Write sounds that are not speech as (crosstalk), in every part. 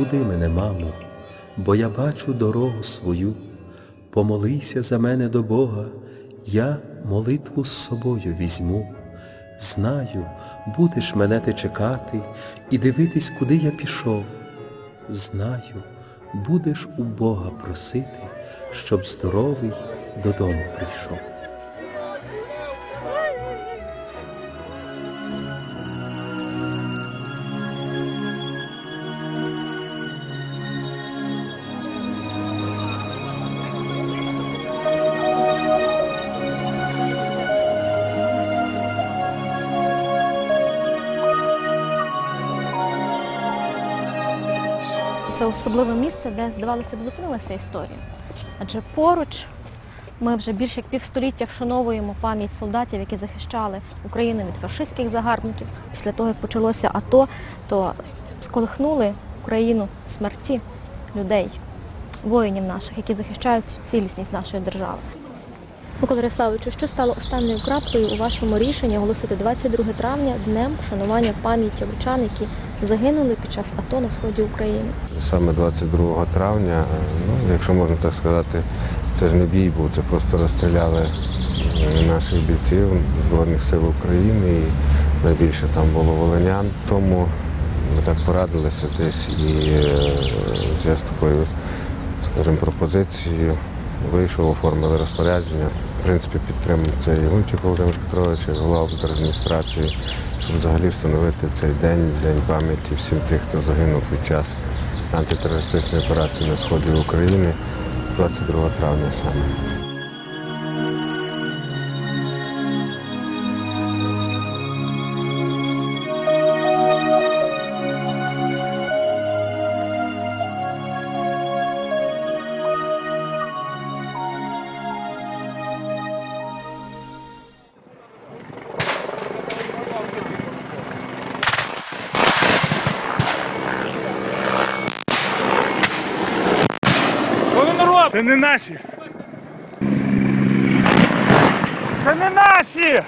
збуди мене, мамо, бо я бачу дорогу свою. Помолися за мене до Бога, я молитву з собою візьму. Знаю, будеш мене ти чекати і дивитись, куди я пішов. Знаю, будеш у Бога просити, щоб здоровий додому прийшов. Особливе місце, де, здавалося б, зупинилася історія. Адже поруч ми вже більше як півстоліття вшановуємо пам'ять солдатів, які захищали Україну від фашистських загарбників. Після того, як почалося АТО, то сколихнули Україну смерті людей, воїнів наших, які захищають цілісність нашої держави. Микола Ярославовичу, що стало останньою краплею у вашому рішенні оголосити 22 травня днем вшанування пам'яті лучан, які загинули під час АТО на сході України? Саме 22 травня, е, ну, якщо можна так сказати, це ж не бій був, це просто розстріляли е, наших бійців Збройних сил України і найбільше там було волинян. Тому ми так порадилися десь і е, з такою, скажімо, пропозицією вийшов, оформили розпорядження. В принципі, підтримав це і Гунчик Володимир Петрович, і голова адміністрації, щоб взагалі встановити цей день, день пам'яті всім тих, хто загинув під час антитерористичної операції на сході України 22 травня саме. Це не наші. Це не наші!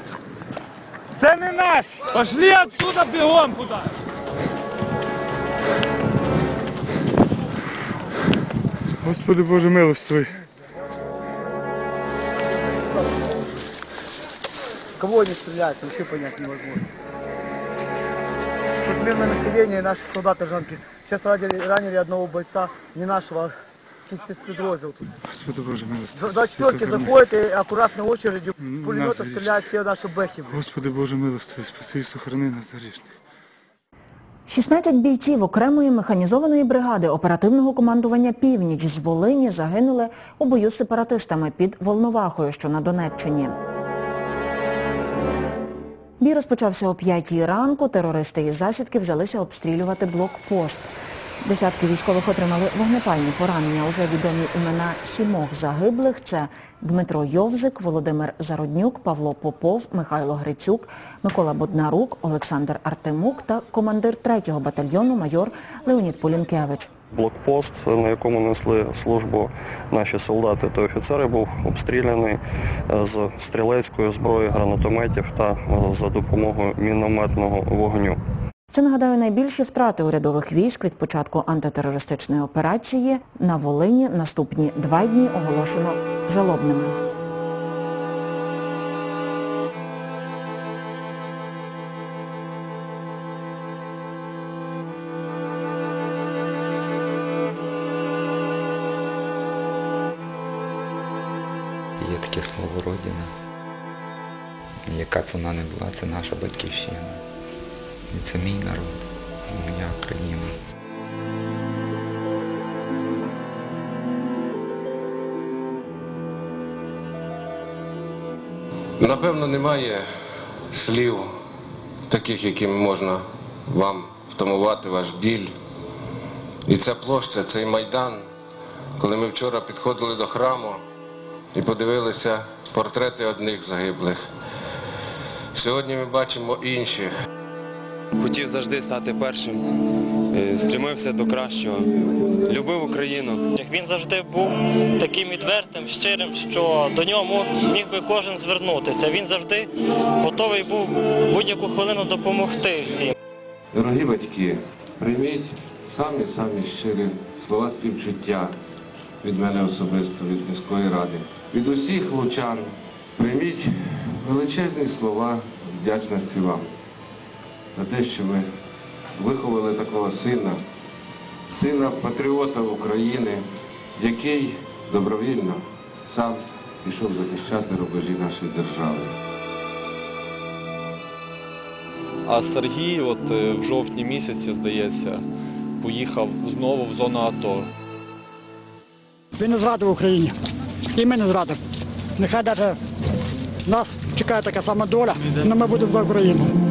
Це не наші! Пошли отсюда бігом куди! Господи Боже милостивий. Кого они стреляют, вообще понять невозможно. Тут мирное население и наши солдаты жанки. Сейчас ранили, ранили одного бойца, не нашего, а каких тут. Господи Боже милостивий. За четверки заходят и аккуратной очередью с М, пулемета наши стреляют все наши бэхи. Господи Боже милостивий, спаси і сохрани нас грішних. 16 бійців окремої механізованої бригади оперативного командування «Північ» з Волині загинули у бою з сепаратистами під Волновахою, що на Донеччині. Бій розпочався о 5 ранку. Терористи із засідки взялися обстрілювати блокпост. Десятки військових отримали вогнепальні поранення. Уже відомі імена сімох загиблих. Це Дмитро Йовзик, Володимир Зароднюк, Павло Попов, Михайло Грицюк, Микола Боднарук, Олександр Артемук та командир 3-го батальйону майор Леонід Полінкевич. Блокпост, на якому несли службу наші солдати та офіцери, був обстріляний е, з стрілецької зброї, гранатометів та е, за допомогою мінометного вогню. Це, нагадаю, найбільші втрати урядових військ від початку антитерористичної операції на Волині наступні два дні оголошено жалобними. Є таке слово Родина. Яка б вона не була, це наша батьківщина. І це мій народ, моя країна. Напевно, немає слів таких, якими можна вам втамувати ваш біль. І ця площа, цей майдан, коли ми вчора підходили до храму і подивилися портрети одних загиблих. Сьогодні ми бачимо інших. Хотів завжди стати першим, е, стремився до кращого, любив Україну. Він завжди був таким відвертим, щирим, що до нього міг би кожен звернутися. Він завжди готовий був будь-яку хвилину допомогти всім. Дорогі батьки, прийміть самі самі щирі слова співчуття від мене особисто, від міської ради. Від усіх лучан прийміть величезні слова вдячності вам за те, що ви виховали такого сина, сина патріота України, який добровільно сам пішов захищати рубежі нашої держави. А Сергій, от е, в жовтні місяці, здається, поїхав знову в зону АТО. Він не зрадив Україні. І ми не зрадимо. Нехай навіть нас чекає така сама доля, але ми будемо за Україну.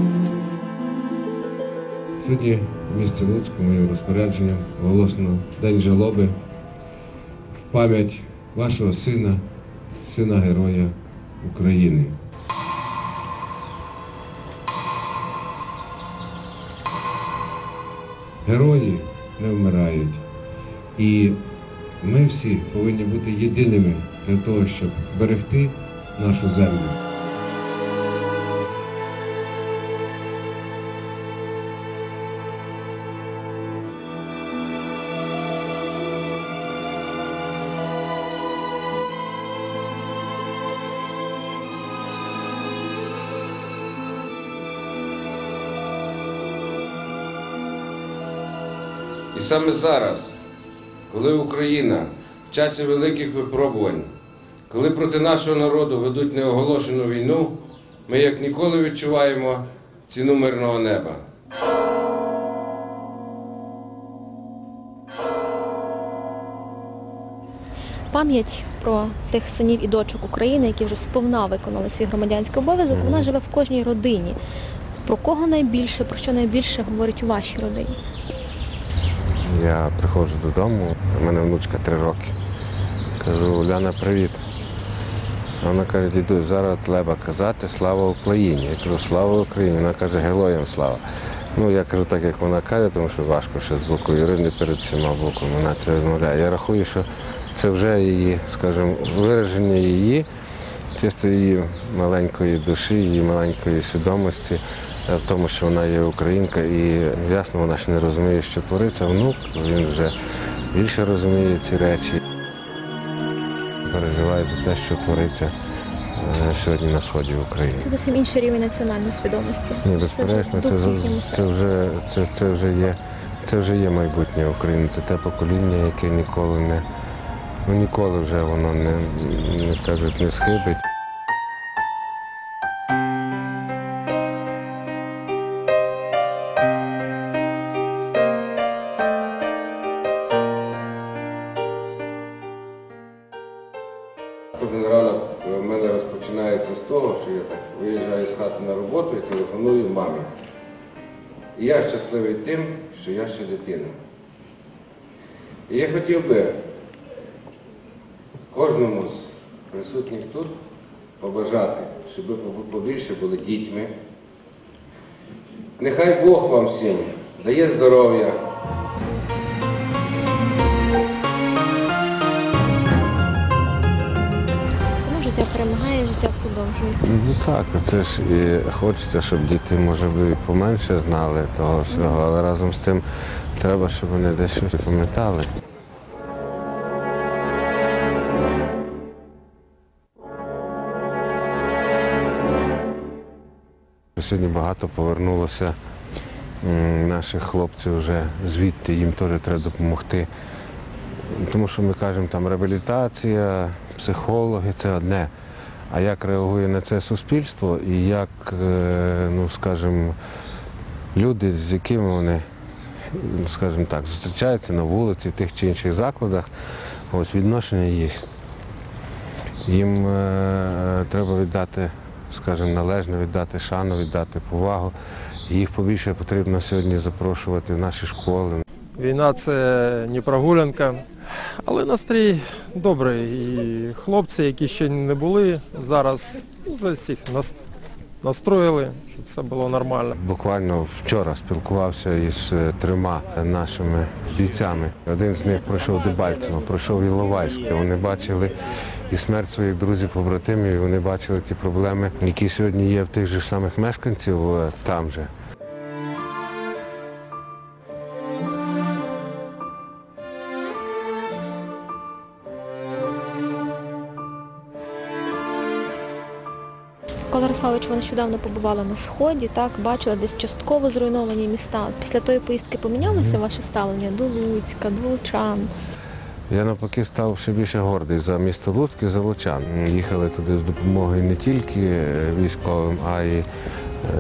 Сьогодні в місті Луцьку моїм розпорядженням оголошено День жалоби в пам'ять вашого сина, сина Героя України. Герої не вмирають. І ми всі повинні бути єдиними для того, щоб берегти нашу землю. Саме зараз, коли Україна в часі великих випробувань, коли проти нашого народу ведуть неоголошену війну, ми як ніколи відчуваємо ціну мирного неба. Пам'ять про тих синів і дочок України, які вже сповна виконали свій громадянський обов'язок, вона живе в кожній родині. Про кого найбільше, про що найбільше говорить у вашій родині? Я приходжу додому, у мене внучка три роки. Кажу, Уляна, привіт. Вона каже, дідусь, зараз треба казати слава Україні. Я кажу, слава Україні. Вона каже, героям слава. Ну, я кажу так, як вона каже, тому що важко ще з боку Ірини перед всіма боками. Вона це розмовляє. Я рахую, що це вже її, скажімо, вираження її, чисто її маленької душі, її маленької свідомості в тому, що вона є українка. І ясно, вона ще не розуміє, що твориться. Внук, він вже більше розуміє ці речі. Переживає за те, що твориться е, сьогодні на сході України. Це зовсім інший рівень національної свідомості. Ні, Це безперечно, це, дух це, вже, це, це, вже є, це вже є майбутнє України. Це те покоління, яке ніколи не, ну ніколи вже воно не, не кажуть, не схибить. Продовжується. Ну так, це ж і хочеться, щоб діти, може би, поменше знали того всього, але разом з тим треба, щоб вони десь щось пам'ятали. Сьогодні багато повернулося наших хлопців вже звідти, їм теж треба допомогти. Тому що ми кажемо, там реабілітація, психологи це одне. А як реагує на це суспільство і як, е, ну скажімо, люди, з якими вони, ну, скажімо так, зустрічаються на вулиці, в тих чи інших закладах, ось відношення їх. Їм е, треба віддати, скажімо, належно віддати шану, віддати повагу. Їх побільше потрібно сьогодні запрошувати в наші школи. Війна це не прогулянка, але настрій добрий. І хлопці, які ще не були, зараз вже всіх настроїли, щоб все було нормально. Буквально вчора спілкувався із е, трьома нашими бійцями. Один з них пройшов Дебальцево, пройшов Іловайське. Вони бачили і смерть своїх друзів-побратимів, вони бачили ті проблеми, які сьогодні є в тих же самих мешканців е, там же. Микола Ярославович, ви нещодавно побували на сході, так бачили десь частково зруйновані міста. Після тої поїздки помінялося ваше ставлення до Луцька, до Лучан? Я навпаки став ще більше гордий за місто Луцьк і за Лучан. Їхали туди з допомогою не тільки е, військовим, а й е,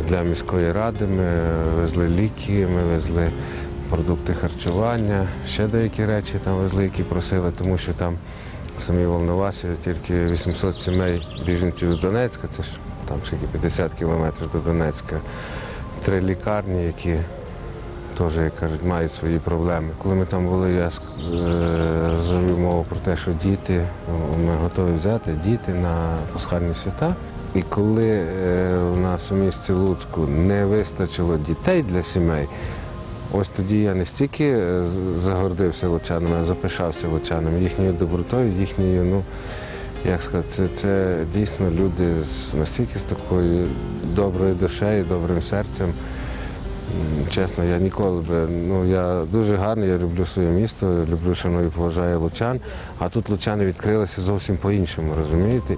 для міської ради. Ми везли ліки, ми везли продукти харчування, ще деякі речі там везли, які просили, тому що там в самій Волновасі тільки 800 сімей біженців з Донецька, це ж там скільки 50 кілометрів до Донецька. Три лікарні, які теж, як кажуть, мають свої проблеми. Коли ми там були, я е, мову про те, що діти, ми готові взяти діти на пасхальні свята. І коли е, у нас у місті Луцьку не вистачило дітей для сімей, ось тоді я не стільки е, загордився лучанами, а запишався лучанами, їхньою добротою, їхньою, ну, як сказати, це, це дійсно люди з настільки з такою доброю душею, добрим серцем. Чесно, я ніколи би, ну я дуже гарний, я люблю своє місто, люблю, шаную, поважаю лучан, а тут лучани відкрилися зовсім по-іншому, розумієте?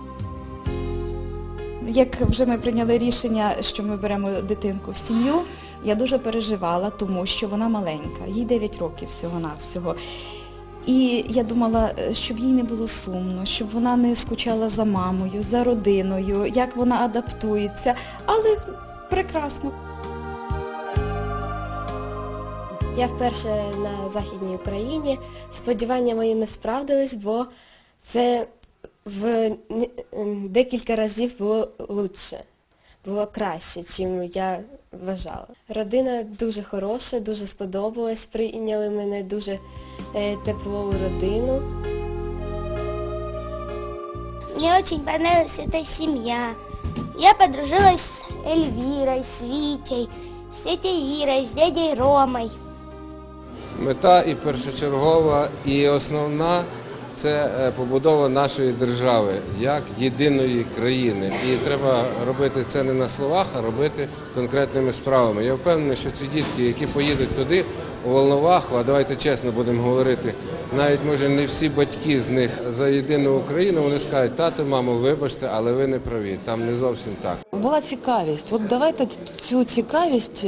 Як вже ми прийняли рішення, що ми беремо дитинку в сім'ю, я дуже переживала, тому що вона маленька, їй 9 років всього-навсього. І я думала, е, щоб їй не було сумно, щоб вона не скучала за мамою, за родиною, як вона адаптується. Але прекрасно. Я вперше на Західній Україні. Сподівання мої не справдились, бо це в декілька разів було лучше, було краще, чим я вважала. Родина дуже хороша, дуже сподобалась, прийняли мене дуже е, теплову родину. Мне очень понравилась эта семья. Я подружилась с Эльвирой, с Витей, с тетей Ирой, с дядей Ромой. Мета і першочергова, і основна це е, побудова нашої держави як єдиної країни. І треба робити це не на словах, а робити конкретними справами. Я впевнений, що ці дітки, які поїдуть туди, у Волноваху, а давайте чесно будемо говорити, навіть може не всі батьки з них за єдину Україну, вони скажуть, тато, мамо, вибачте, але ви не праві. Там не зовсім так. Була цікавість. От давайте цю цікавість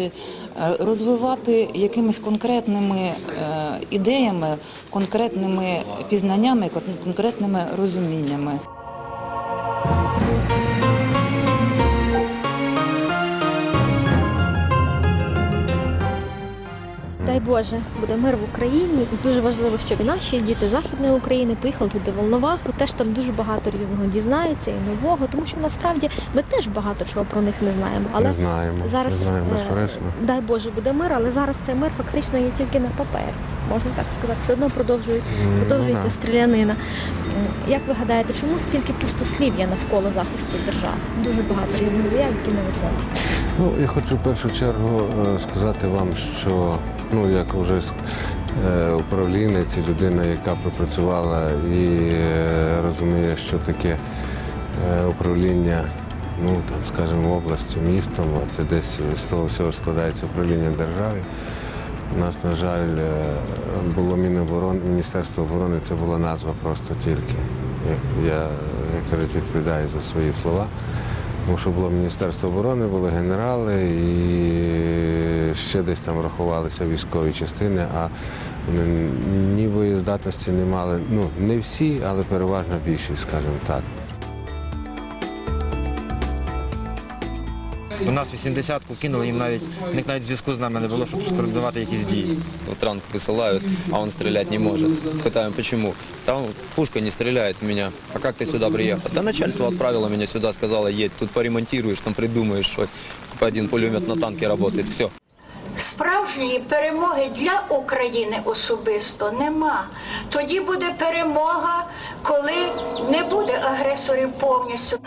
розвивати якимись конкретними е, ідеями, конкретними пізнаннями, конкретними розуміннями. Боже, буде мир в Україні, і дуже важливо, щоб і наші діти Західної України поїхали туди в Волноваху. Теж там дуже багато різного дізнаються і нового, тому що насправді ми теж багато чого про них не знаємо. Але Не знаємо, зараз не знаємо, е, безперечно. дай Боже, буде мир, але зараз цей мир фактично є тільки на папері. Можна так сказати, все одно продовжують, Ну, продовжується да. стрілянина. Як ви гадаєте, чому стільки пустослів'я навколо захисту держави? Дуже багато різних заяв, які не виконують. Ну, я хочу в першу чергу е, сказати вам, що ну, як вже е, управлінець, і людина, яка пропрацювала і е, розуміє, що таке е, управління, ну там, скажімо, областю, містом, а це десь з того всього складається управління держави. У нас, на жаль, було Міноборони, Міністерство оборони, це була назва просто тільки. Я, я як кажуть, відповідаю за свої слова. Тому що було Міністерство оборони, були генерали і ще десь там рахувалися військові частини, а ні боєздатності не мали. Ну, не всі, але переважна більшість, скажімо так. У нас 80-ку кинули, їм навіть у них навіть зв'язку з нами не було, щоб скоординувати якісь дії. Вот ранг высылают, а он стрелять не может. Пытаем, почему? Там пушка не стреляет в меня. А как ты сюда приехал? Да начальство отправило меня сюда, сказала, едь, тут поремонтируешь, там придумаешь что Один пулемет на танке работает, все. Справжньої перемоги для України особисто нема. Тоді буде перемога, коли не буде агресорів повністю.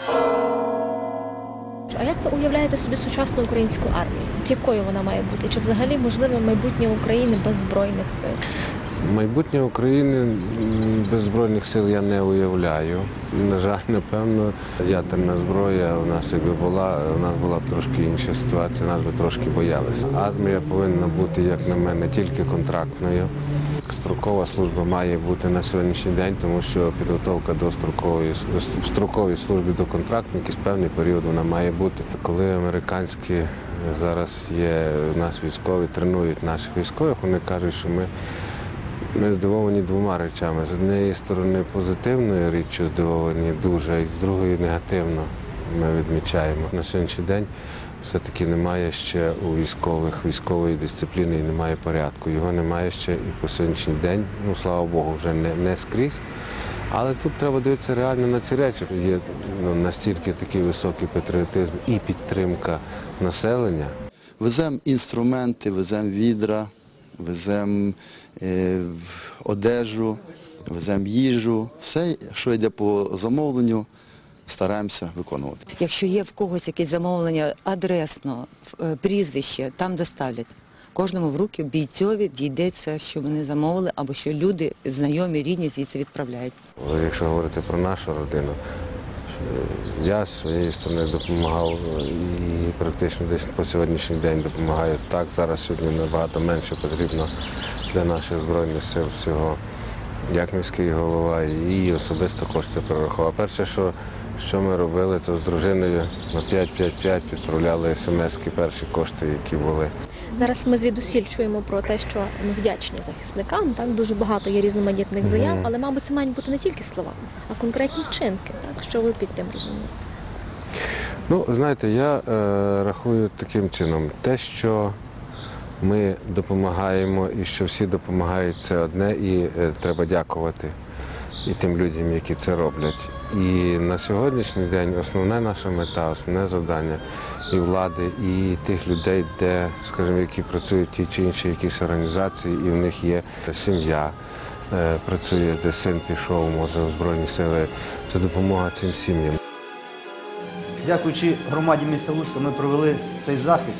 А як ви уявляєте собі сучасну українську армію? Якою вона має бути? Чи взагалі можливе майбутнє України без збройних сил? Майбутнє України без Збройних сил я не уявляю. На жаль, напевно, ядерна зброя у нас якби була, у нас була б трошки інша ситуація, нас би трошки боялися. Армія повинна бути, як на мене, тільки контрактною. Строкова служба має бути на сьогоднішній день, тому що підготовка до строкової в строковій службі до контрактників з певний період вона має бути. Коли американські е, зараз є у нас військові, тренують наших військових, вони кажуть, що ми. Ми здивовані двома речами. З однієї сторони позитивною річчю здивовані дуже, і з другої негативно ми відмічаємо. На сьогоднішній день все-таки немає ще у військових військової дисципліни і немає порядку. Його немає ще і по сьогоднішній день. Ну, слава Богу, вже не, не скрізь. Але тут треба дивитися реально на ці речі. Є ну, настільки такий високий патріотизм і підтримка населення. Веземо інструменти, веземо відра, веземо е, одежу, веземо їжу. Все, що йде по замовленню, стараємося виконувати. Якщо є в когось якесь замовлення адресно, е, прізвище, там доставлять. Кожному в руки бійцьові дійдеться, що вони замовили, або що люди, знайомі, рідні звідси відправляють. Якщо говорити про нашу родину, я з своєї сторони допомагав і практично десь по сьогоднішній день допомагаю. Так, зараз сьогодні набагато менше потрібно для наших збройних сил всього. Як міський голова і особисто кошти прорахував. Перше, що, що ми робили, то з дружиною на 5-5-5 відправляли смс-ки перші кошти, які були. Зараз ми звідусіль чуємо про те, що ми вдячні захисникам. Так дуже багато є різноманітних заяв, Мгм. але, мабуть, це мають бути не тільки слова, а конкретні вчинки. Так що ви під тим розумієте? Ну, знаєте, я е, рахую таким чином, те, що ми допомагаємо і що всі допомагають, це одне, і е, треба дякувати і тим людям, які це роблять. І на сьогоднішній день основна наша мета, основне завдання і влади, і тих людей, де, скажімо, які працюють ті чи інші якісь організації, і в них є сім'я. е, Працює, де син пішов, може, у Збройні сили. Це допомога цим сім'ям. Дякуючи громаді міста Луцька, ми провели цей захід.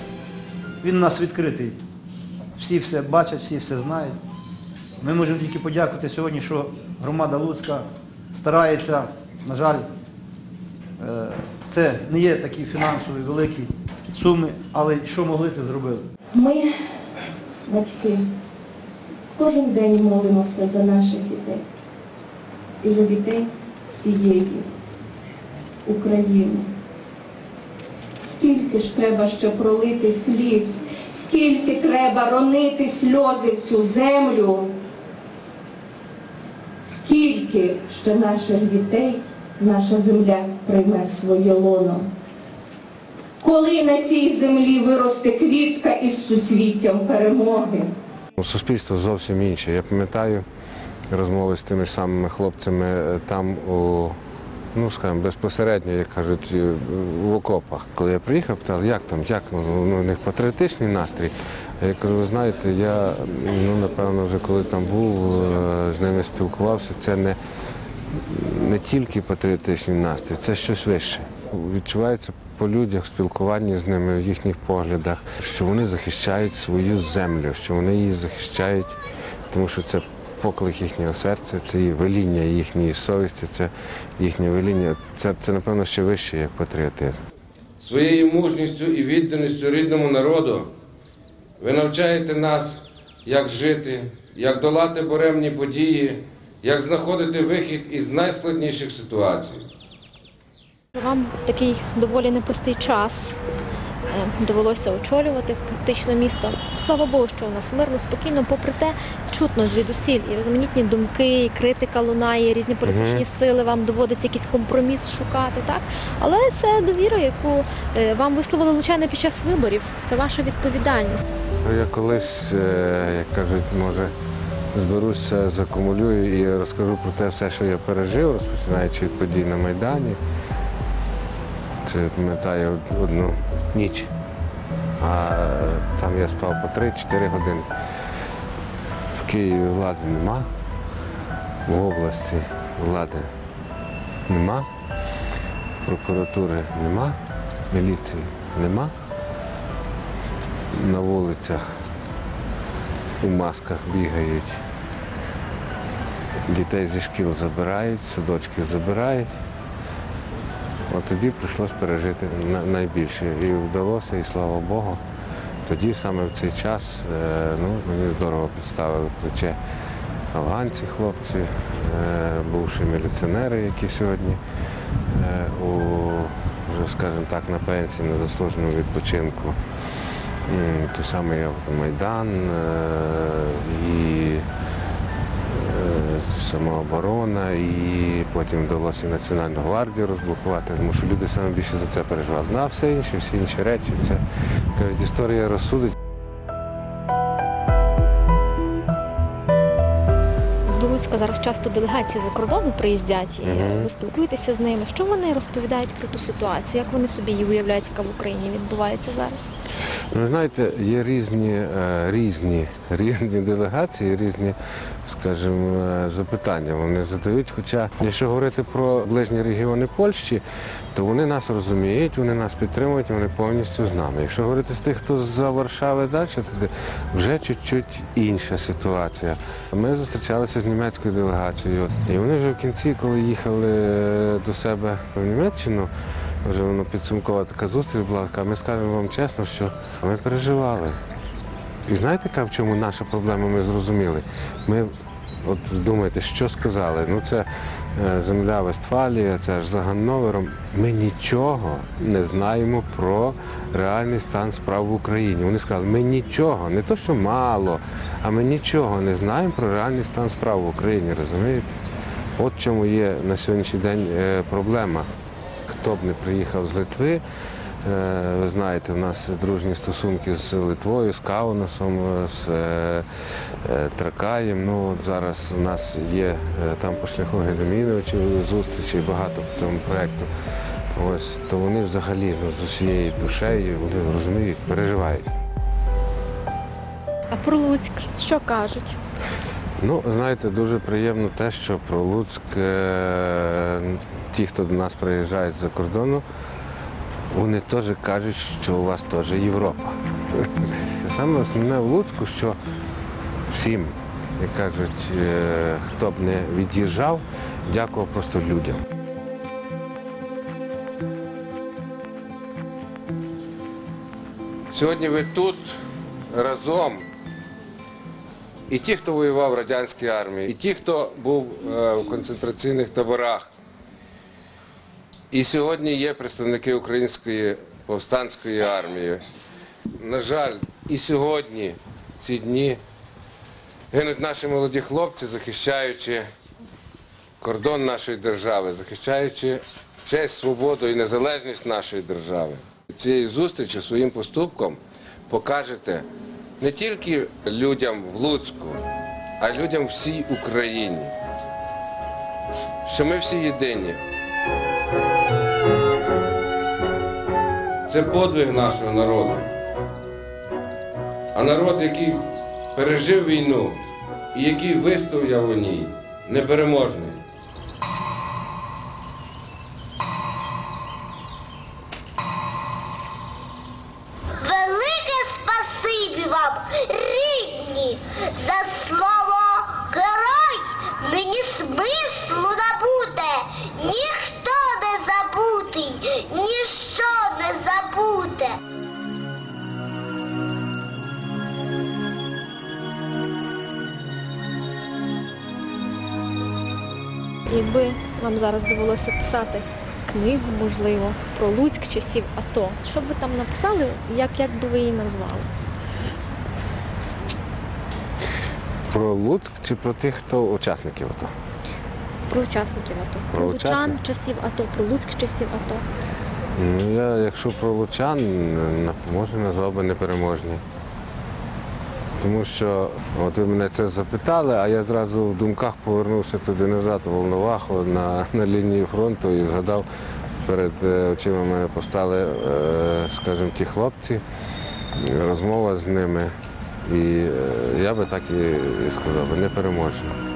Він у нас відкритий. Всі все бачать, всі все знають. Ми можемо тільки подякувати сьогодні, що громада Луцька старається, на жаль, е, це не є такі фінансові великі суми, але що могли, те зробили. Ми, батьки, кожен день молимося за наших дітей і за дітей всієї України. Скільки ж треба ще пролити сліз, скільки треба ронити сльози в цю землю, скільки ще наших дітей наша земля прийме своє лоно. Коли на цій землі виросте квітка із суцвіттям перемоги. Ну, Суспільство зовсім інше. Я пам'ятаю розмови з тими ж самими хлопцями е, там у, ну скажімо, безпосередньо, як кажуть, е, в окопах. Коли я приїхав, питали, як там, як ну, ну, у них патріотичний настрій. Я кажу, ви знаєте, я ну, напевно вже коли там був, е, з ними спілкувався, це не, не тільки патріотичний настрій, це щось вище. Відчувається по людях, спілкуванні з ними, в їхніх поглядах, що вони захищають свою землю, що вони її захищають, тому що це поклик їхнього серця, це і веління їхньої совісті, це їхнє веління. Це, це напевно, ще вище, як патріотизм. Своєю мужністю і відданістю рідному народу ви навчаєте нас, як жити, як долати буремні події, як знаходити вихід із найскладніших ситуацій. Вам такий доволі непростий час е, довелося очолювати фактично місто. Слава Богу, що у нас мирно, спокійно, попри те, чутно звідусіль і різноманітні думки, і критика лунає, і різні політичні сили, вам доводиться якийсь компроміс шукати, так? Але це довіра, яку е, вам висловили лучани під час виборів. Це ваша відповідальність. Я колись, е, як кажуть, може, зберуся, закумулюю і розкажу про те все, що я пережив, розпочинаючи від подій на Майдані. Це пам'ятаю одну ніч. А там я спав по 3-4 години. В Києві влади нема, в області влади нема, прокуратури нема, міліції нема на вулицях у масках бігають. Дітей зі шкіл забирають, садочки забирають. От тоді прийшлось пережити найбільше. І вдалося, і слава Богу. Тоді саме в цей час е, ну, мені здорово підставили плече афганці, хлопці, е, бувші міліціонери, які сьогодні е, у, вже, скажімо так, на пенсії, на заслуженому відпочинку. Той самий Майдан е, і е, самооборона, і потім вдалося Національну гвардію розблокувати, тому що люди саме більше за це переживали. Ну а все інше, всі інші речі, це кажуть, історія розсудить. До зараз часто делегації за кордону приїздять, і угу. ви спілкуєтеся з ними. Що вони розповідають про ту ситуацію? Як вони собі її уявляють, яка в Україні відбувається зараз? Ну, знаєте, є різні, е, різні, (laughs) різні делегації, різні, скажімо, е, запитання вони задають. Хоча, якщо говорити про ближні регіони Польщі, то вони нас розуміють, вони нас підтримують, вони повністю з нами. Якщо говорити з тих, хто за Варшави далі, тоді вже чуть-чуть інша ситуація. Ми зустрічалися з німецькою делегацією, і вони вже в кінці, коли їхали е, до себе в Німеччину, вже воно підсумкова така зустріч була, ми скажемо вам чесно, що ми переживали. І знаєте, в чому наша проблема, ми зрозуміли? Ми от думаєте, що сказали? Ну це е, земля Вестфалія, це аж за Ганновером. Ми нічого не знаємо про реальний стан справ в Україні. Вони сказали, ми нічого, не то що мало, а ми нічого не знаємо про реальний стан справ в Україні, розумієте? От чому є на сьогоднішній день е, проблема. Хто б не приїхав з Литви, ви знаєте, в нас дружні стосунки з Литвою, з Каунасом, е, з е, е, Тракаєм. Ну, от зараз у нас є е, там по шляху Гедеміновичів зустрічі багато по цьому проєкту. Ось, то вони взагалі ну, з усією душею вони розуміють, переживають. А про Луцьк що кажуть? Ну, знаєте, дуже приємно те, що про Луцьк, е, ті, хто до нас приїжджають з-за кордону, вони теж кажуть, що у вас теж Європа. Саме основне в Луцьку, що всім, як кажуть, е, хто б не від'їжджав, дякував просто людям. Сьогодні ви тут разом і ті, хто воював в радянській армії, і ті, хто був е, в концентраційних таборах. І сьогодні є представники української повстанської армії. На жаль, і сьогодні, ці дні, гинуть наші молоді хлопці, захищаючи кордон нашої держави, захищаючи честь, свободу і незалежність нашої держави. Цією зустрічю своїм поступком покажете не тільки людям в Луцьку, а людям всій Україні, що ми всі єдині. Це подвиг нашого народу. А народ, який пережив війну і який вистояв у ній, непереможний. Довелося писати книгу, можливо, про Луцьк часів АТО, що б ви там написали, як, як би ви її назвали? Про Луцьк чи про тих, хто учасників АТО? Про учасників АТО. Про Про лучан часів АТО, про Луцьк часів АТО. Ну, я, якщо про лучан, може назвав би непереможні. Тому що от ви мене це запитали, а я зразу в думках повернувся туди назад, в Волноваху, на, на лінію фронту і згадав, перед е, очима мене постали, е, скажімо, ті хлопці, розмова з ними. І е, я би так і, сказав, би,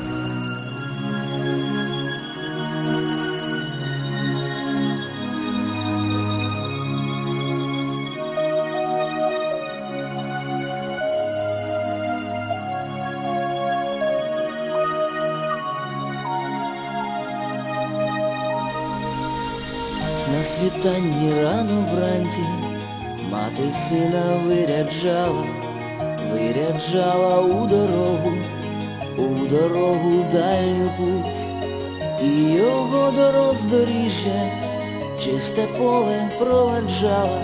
Світанні рано вранці. Мати сина виряджала, виряджала у дорогу, у дорогу дальню путь, і його до роздоріжжя чисте поле проваджала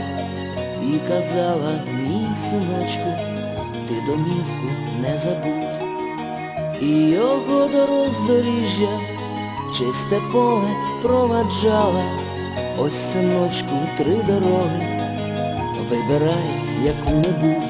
і казала, мій синочку, ти домівку не забудь, і його до роздоріжжя чисте поле проваджала, ось синочку три дороги, вибирай яку-небудь.